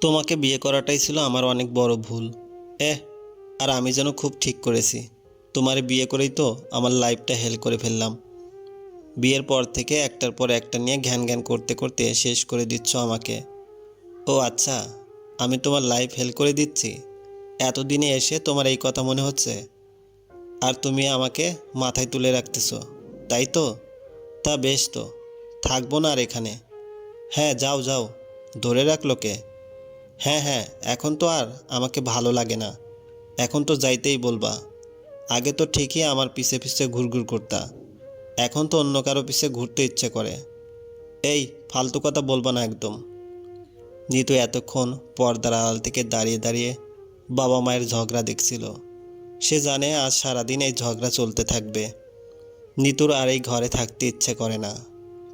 তোমাকে বিয়ে করাটাই ছিল আমার অনেক বড় ভুল। এহ, আর আমি যেন খুব ঠিক করেছি। তোমার বিয়ে করেই তো আমার লাইফটা হেল করে ফেললাম। বিয়ের পর থেকে একটার পর একটা নিয়ে ঘ্যান ঘ্যান করতে করতে শেষ করে দিচ্ছ আমাকে। ও আচ্ছা আমি তোমার লাইফ হেল করে দিচ্ছি। এতদিনে এসে তোমার এই কথা মনে হচ্ছে? আর তুমি আমাকে মাথায় তুলে রাখতেছো, তাই তো? তা বেশ তো, থাকব না আর এখানে। হ্যাঁ যাও যাও। ধরে রাখল কে হ্যাঁ হ্যাঁ এখন তো আর আমাকে ভালো লাগে না। এখন তো যাইতেই বলবা। আগে তো ঠিকই আমার পিছে পিছে ঘুরঘুর করতা। এখন তো অন্য কারও পিছে ঘুরতে ইচ্ছে করে। এই, ফালতু কথা বলবা না একদম। নিতু এতক্ষণ পর্দার আড়াল থেকে দাঁড়িয়ে দাঁড়িয়ে বাবা মায়ের ঝগড়া দেখছিল। সে জানে আজ সারাদিন এই ঝগড়া চলতে থাকবে। নিতুর আর এই ঘরে থাকতে ইচ্ছে করে না।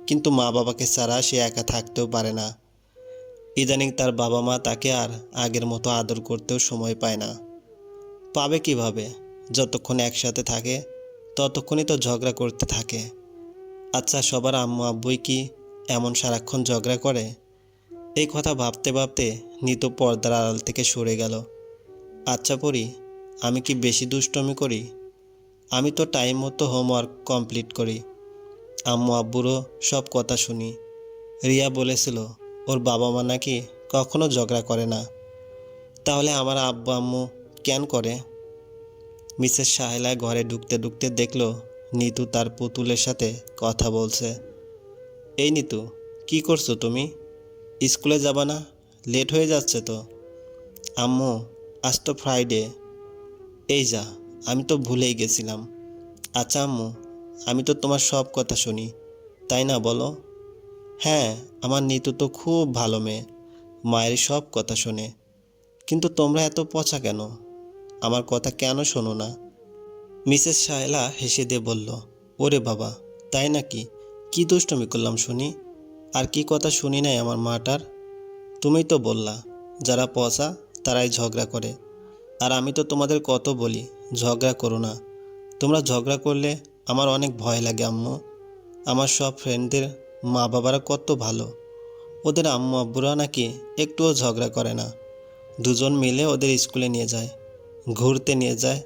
কিন্তু মা বাবাকে ছাড়া সে একা থাকতেও পারে না। ইদানিং তার বাবা মা তাকে আর আগের মতো আদর করতেও সময় পায় না। পাবে কীভাবে? যতক্ষণ একসাথে থাকে, ততক্ষণই তো ঝগড়া করতে থাকে। আচ্ছা সবার আম্মু আব্বুই কি এমন সারাক্ষণ ঝগড়া করে? এই কথা ভাবতে ভাবতে নিতু পর্দার আড়াল থেকে সরে গেল। আচ্ছা পড়ি আমি কি বেশি দুষ্টমি করি? আমি তো টাইম মতো হোমওয়ার্ক কমপ্লিট করি। আম্মু আব্বুরও সব কথা শুনি। রিয়া বলেছিল ওর বাবা মা নাকি কখনো ঝগড়া করে না। তাহলে আমার আব্বু আম্মু কেন করে? মিসেস সাহেলা ঘরে ঢুকতে ঢুকতে দেখল নিতু তার পুতুলের সাথে কথা বলছে। এই নিতু, কি করছ তুমি? স্কুলে যাবা না? লেট হয়ে যাচ্ছে তো। আম্মু, আজ তো ফ্রাইডে। এই যা, আমি তো ভুলেই গেছিলাম। আচ্ছা আম্মু, আমি তো তোমার সব কথা শুনি। তাই না বলো? হ্যাঁ আমার নিতু তো খুব ভালো মেয়ে। মায়ের সব কথা শোনে। কিন্তু তোমরা এত পচা কেন? আমার কথা কেন শোনো না? মিসেস সাহেলা হেসে দিয়ে বলল, ওরে বাবা, তাই নাকি? কি দুষ্টমি করলাম শুনি? আর কি কথা শুনি নাই আমার মাটার? তুমিই তো বললা, যারা পচা, তারাই ঝগড়া করে। আর আমি তো তোমাদের কত বলি, ঝগড়া করো না। তোমরা ঝগড়া করলে আমার অনেক ভয় লাগে আম্মু। আমার সব ফ্রেন্ডদের মা বাবারা কত ভালো। ওদের আম্মু আব্বুরা নাকি একটুও ঝগড়া করে না। দুজন মিলে ওদের স্কুলে নিয়ে যায়, ঘুরতে নিয়ে যায়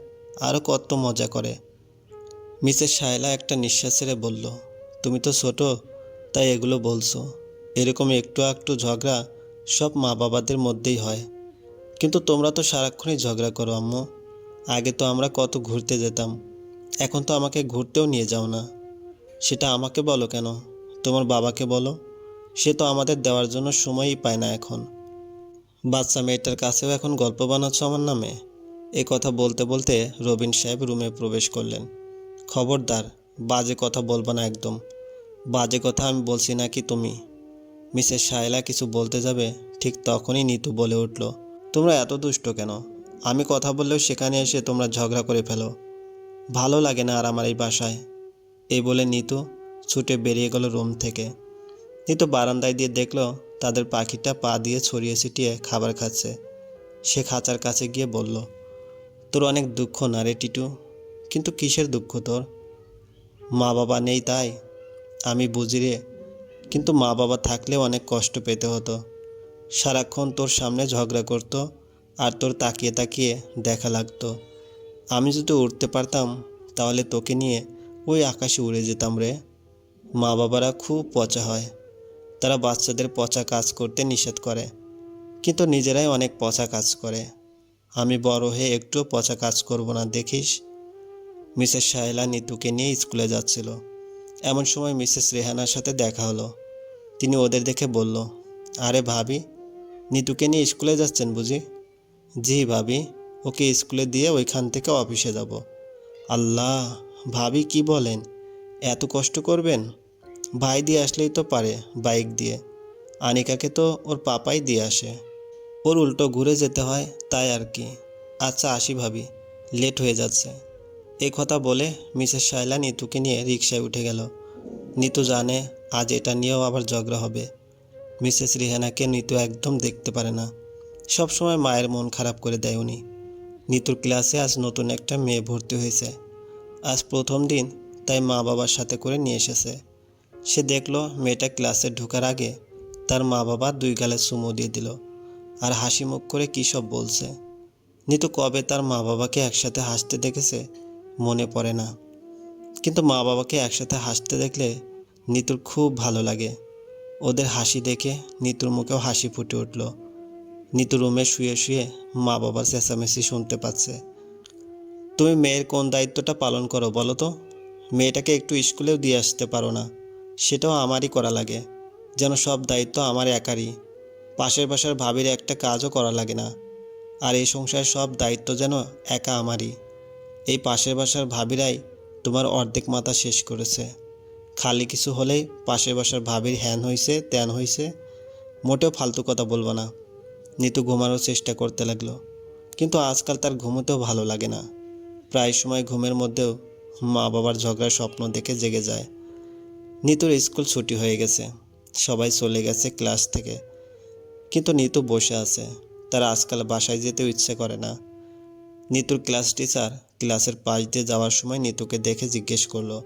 আরও কত মজা করে। মিসেস শায়লা একটা নিঃশ্বাস ছেড়ে বলল, তুমি তো ছোট, তাই এগুলো বলছো। এরকম একটু একটু ঝগড়া সব মা বাবাদের মধ্যেই হয়। কিন্তু তোমরা তো সারাক্ষণই ঝগড়া করো আম্মু। আগে তো আমরা কত ঘুরতে যেতাম, এখন তো আমাকে ঘুরতেও নিয়ে যাও না। সেটা আমাকে বলো কেন? তোমার বাবাকে বলো। সে তো আমাদের দেওয়ার জন্য সময়ই পায় না এখন। বাচ্চা মেয়েটার কাছেও এখন গল্প বানাচ্ছ আমার নামে? এ কথা বলতে বলতে রবিন সাহেব রুমে প্রবেশ করলেন। খবরদার, বাজে কথা বলবা না একদম। বাজে কথা আমি বলছি নাকি তুমি? মিসেস শায়লা কিছু বলতে যাবে, ঠিক তখনই নিতু বলে উঠল, তোমরা এত দুষ্ট কেন? আমি কথা বললেও সেখানে এসে তোমরা ঝগড়া করে ফেলো। ভালো লাগে না আর আমার এই বাসায়। এই বলে নিতু ছুটে বেরিয়ে গেল রুম থেকে। নিতু বারান্দায় দিয়ে দেখল তাদের পাখিটা পা দিয়ে ছড়িয়ে ছিটিয়ে খাবার খাচ্ছে। সে খাঁচার কাছে গিয়ে বলল, তোর অনেক দুঃখ না রে টিটু? কিন্তু কিসের দুঃখ তোর? মা বাবা নেই তাই? আমি বুঝি রে, কিন্তু মা বাবা থাকলে অনেক কষ্ট পেতে হতো। সারাক্ষণ তোর সামনে ঝগড়া করতো আর তোর তাকিয়ে তাকিয়ে দেখা লাগতো। আমি যদি উঠতে পারতাম, তাহলে তোকে নিয়ে ওই আকাশে উড়ে যেতাম রে। মা বাবারা খুব পচা হয়। তারা বাচ্চাদের পচা কাজ করতে নিষেধ করে, কিন্তু নিজেরাই অনেক পচা কাজ করে। আমি বড় হয়ে একটুও পচা কাজ করব না, দেখিস? মিসেস শাহেলা নিতুকে নিয়ে স্কুলে যাচ্ছিল। এমন সময় মিসেস রেহানার সাথে দেখা হলো। তিনি ওদের দেখে বলল, আরে ভাবি, নিতুকে নিয়ে স্কুলে যাচ্ছেন বুঝি? জি ভাবি, ওকে স্কুলে দিয়ে ওইখান থেকে অফিসে যাব। আল্লাহ, ভাবি কি বলেন? এত কষ্ট করবেন? ভাই দিয়ে আসলেই তো পারে, বাইক দিয়ে। আনিকাকে তো ওর পাপাই দিয়ে আসে। ওর উল্টো ঘুরে যেতে হয়, তাই আর কি। আচ্ছা আসি ভাবি। লেট হয়ে যাচ্ছে। এই কথা বলে মিসেস শাইলা নিতুকে নিয়ে রিক্সায় উঠে গেল। নিতু জানে আজ এটা নিয়েও আবার ঝগড়া হবে। মিসেস রিহানাকে নিতু একদম দেখতে পারে না। সব সময় মায়ের মন খারাপ করে দেয় উনি। নিতুর ক্লাসে আজ নতুন একটা মেয়ে ভর্তি হয়েছে। আজ প্রথম দিন, তাই মা বাবার সাথে করে নিয়ে এসেছে। সে দেখল মেয়েটা ক্লাসে ঢোকার আগে তার মা বাবা দুই গালে চুমু দিয়ে দিল আর হাসি মুখ করে কী সব বলছে। নিতু কবে তার মা বাবাকে একসাথে হাসতে দেখেছে মনে পড়ে না। কিন্তু মা বাবাকে একসাথে হাসতে দেখলে নিতুর খুব ভালো লাগে। ওদের হাসি দেখে নিতুর মুখেও হাসি ফুটে উঠল। নিতু রুমে শুয়ে শুয়ে মা বাবার চেঁচামেচি শুনতে পাচ্ছে। তুমি মেয়ের কোন দায়িত্বটা পালন করো বলো তো? মেয়েটাকে একটু স্কুলেও দিয়ে আসতে পারো না। সেটাও আমারই করা লাগে। যেন সব দায়িত্ব আমার একারই। পাশের বাসার ভাবির একটা কাজও করা লাগে না। আর এই সংসারের সব দায়িত্ব যেন একা আমারই। এই পাশের বাসার ভাবিরাই তোমার অর্ধেক মাথা শেষ করেছে। খালি কিছু হলেই পাশের বাসার ভাবির হ্যান হয়েছে ত্যান হয়েছে মোটেও ফালতু কথা বলব না। নিতু ঘুমানোর চেষ্টা করতে লাগল। কিন্তু আজকাল তার ঘুমোতেও ভালো লাগে না। প্রায় সময় ঘুমের মধ্যেও মা বাবার ঝগড়ার স্বপ্ন দেখে জেগে যায়। নিতুর স্কুল ছুটি হয়ে গেছে। সবাই চলে গেছে ক্লাস থেকে। কিন্তু নিতু বসে আছে। তার আজকাল বাসায় যেতেও ইচ্ছে করে না। নিতুর ক্লাস টিচার ক্লাসের পাশ দিয়ে যাওয়ার সময় নিতুকে দেখে জিজ্ঞেস করল,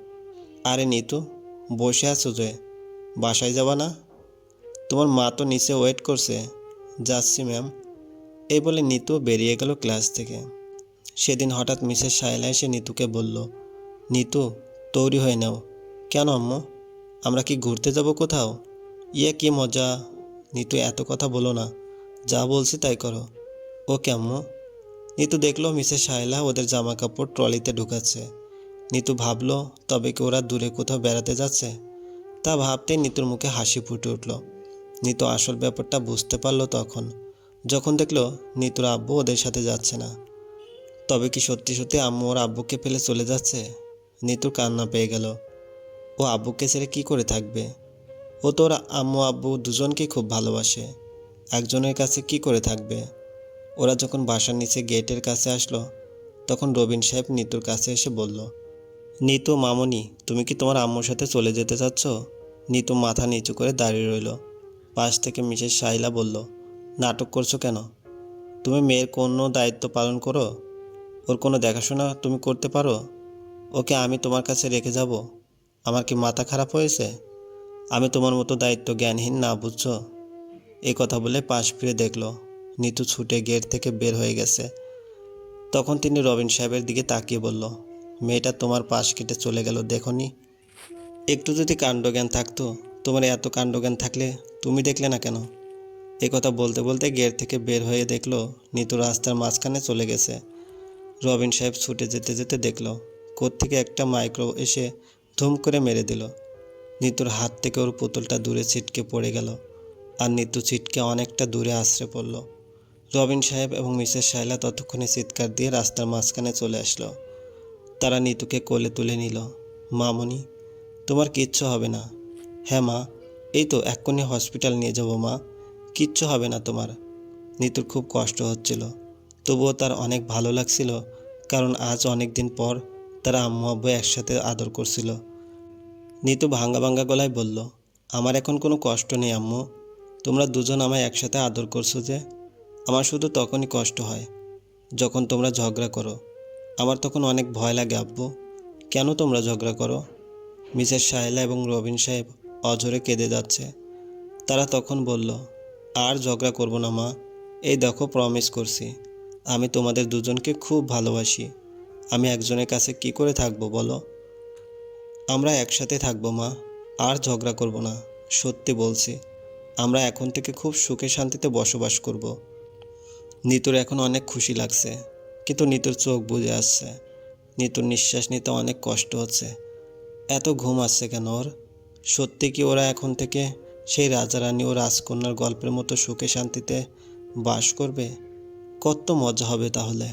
আরে নিতু, বসে আছো যে? বাসায় যাবা না? তোমার মা তো নিচে ওয়েট করছে। যাচ্ছি, ম্যাম। এই বলে নিতু বেরিয়ে গেল ক্লাস থেকে। সেদিন হঠাৎ মিসেস সায়লা এসে নিতুকে বলল, নিতু, তৈরি হয়ে নাও। কেন আম্মু? আমরা কি ঘুরতে যাব কোথাও? ইয়ে কি মজা। নিতু এত কথা বলো না। যা বলছি তাই করো। ও আম্মু। নিতু দেখল মিসেস সায়লা ওদের জামা কাপড় ট্রলিতে ঢুকাচ্ছে। নিতু ভাবলো, তবে কি ওরা দূরে কোথাও বেড়াতে যাচ্ছে? তা ভাবতেই নিতুর মুখে হাসি ফুটে উঠল। নিতু আসল ব্যাপারটা বুঝতে পারল তখন। যখন দেখল নিতুর আব্বু ওদের সাথে যাচ্ছে না। তবে কি সত্যি সত্যি আম্মু ওর আব্বুকে ফেলে চলে যাচ্ছে? নিতুর কান্না পেয়ে গেল। ও আব্বুকে ছেড়ে কি করে থাকবে? ও তো ওর আম্মু আব্বু দুজনকেই খুব ভালোবাসে। একজনের কাছে কি করে থাকবে? ওরা যখন বাসার নিচে গেটের কাছে আসলো, তখন রবিন সাহেব নিতুর কাছে এসে বলল, নিতু, মামনি, তুমি কি তোমার আম্মুর সাথে চলে যেতে চাচ্ছ? নিতু মাথা নিচু করে দাঁড়িয়ে রইল। পাশ থেকে মিসেস সাইলা বলল, নাটক করছ কেন? তুমি মেয়ের কোনো দায়িত্ব পালন করো? ওর কোনো দেখাশোনা তুমি করতে পারো? ওকে আমি তোমার কাছে রেখে যাব? আমার কি মাথা খারাপ হয়েছে? আমি তোমার মতো দায়িত্ব জ্ঞানহীন না, বুঝছ? এই কথা বলে পাশ ফিরে দেখল, নিতু ছুটে গেট থেকে বের হয়ে গেছে। তখন তিনি রবিন সাহেবের দিকে তাকিয়ে বলল, মেয়েটা তোমার পাশ কেটে চলে গেল, দেখনি? একটু যদি কাণ্ডজ্ঞান থাকতো, তোমার এত কাণ্ডজ্ঞান থাকলে তুমি দেখলে না কেন? এ কথা বলতে বলতে গেট থেকে বের হয়ে দেখল, নিতু রাস্তার মাঝখানে চলে গেছে। রবিন সাহেব ছুটে যেতে যেতে দেখল, কোত্থেকে একটা মাইক্রো এসে ধুম করে মেরে দিল। নিতুর হাত থেকে ওর পুতুলটা দূরে ছিটকে পড়ে গেল আর নিতু ছিটকে অনেকটা দূরে আশ্রে পড়ল। রবিন সাহেব এবং মিসেস শাইলা ততক্ষণে চিৎকার দিয়ে রাস্তার মাঝখানে চলে আসলো। তারা নিতুকে কোলে তুলে নিল। মামনি, তোমার কিচ্ছু হবে না। হ্যাঁ মা, এই তো এক্ষুনি হসপিটাল নিয়ে যাব মা। কিচ্ছু হবে না তোমার। নিতুর খুব কষ্ট হচ্ছিল। তবুও তার অনেক ভালো লাগছিল কারণ আজ অনেক দিন পর তারা আম্মু আব্বু একসাথে আদর করছিল। নিতু ভাঙ্গা ভাঙ্গা গলায় বলল, আমার এখন কোনো কষ্ট নেই আম্মু। তোমরা দুজন আমায় একসাথে আদর করছ যে, আমার শুধু তখনই কষ্ট হয়, যখন তোমরা ঝগড়া করো। আমার তখন অনেক ভয় লাগে আব্বু। কেন তোমরা ঝগড়া করো? মিসেস সাহেলা এবং রবিন সাহেব অঝরে কেঁদে যাচ্ছে। তারা তখন বলল, আর ঝগড়া করব না মা। এই দেখো প্রমিস করছি। আমি তোমাদের দুজনকে খুব ভালোবাসি। আমি একজনের কাছে কি করে থাকব বলো? আমরা একসাথে থাকব, মা। আর ঝগড়া করব না, সত্যি বলছি। আমরা এখন থেকে খুব সুখে শান্তিতে বসবাস করব। নিতুর এখন অনেক খুশি লাগছে, কিন্তু নিতুর চোখ বুঝে আসছে। নিতুর নিঃশ্বাস নিতে অনেক কষ্ট হচ্ছে। এত ঘুম আসছে কেন ওর? সত্যি কি ওরা এখন থেকে সেই রাজারানী ও রাজকন্যার গল্পের মতো সুখে শান্তিতে বাস করবে? কত মজা হবে তাহলে।